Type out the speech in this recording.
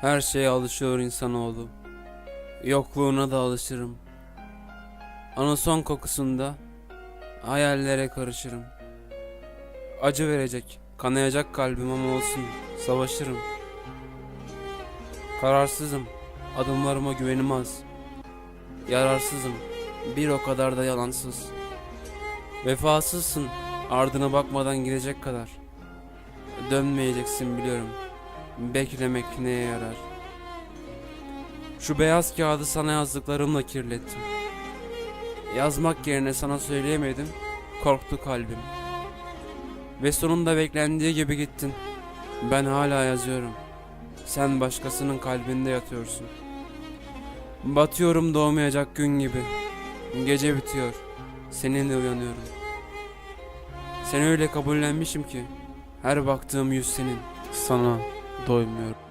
Her şeye alışıyor insanoğlu. Yokluğuna da alışırım. Anason kokusunda hayallere karışırım. Acı verecek, kanayacak kalbim ama olsun, savaşırım. Kararsızım, adımlarıma güvenim az. Yararsızım, bir o kadar da yalansız. Vefasızsın, ardına bakmadan gidecek kadar. Dönmeyeceksin biliyorum. Beklemek neye yarar? Şu beyaz kağıdı sana yazdıklarımla kirlettim. Yazmak yerine sana söyleyemedim, korktu kalbim. Ve sonunda beklendiği gibi gittin. Ben hala yazıyorum. Sen başkasının kalbinde yatıyorsun. Batıyorum doğmayacak gün gibi. Gece bitiyor. Seninle uyanıyorum. Seni öyle kabullenmişim ki her baktığım yüz senin. Sana doymuyorum.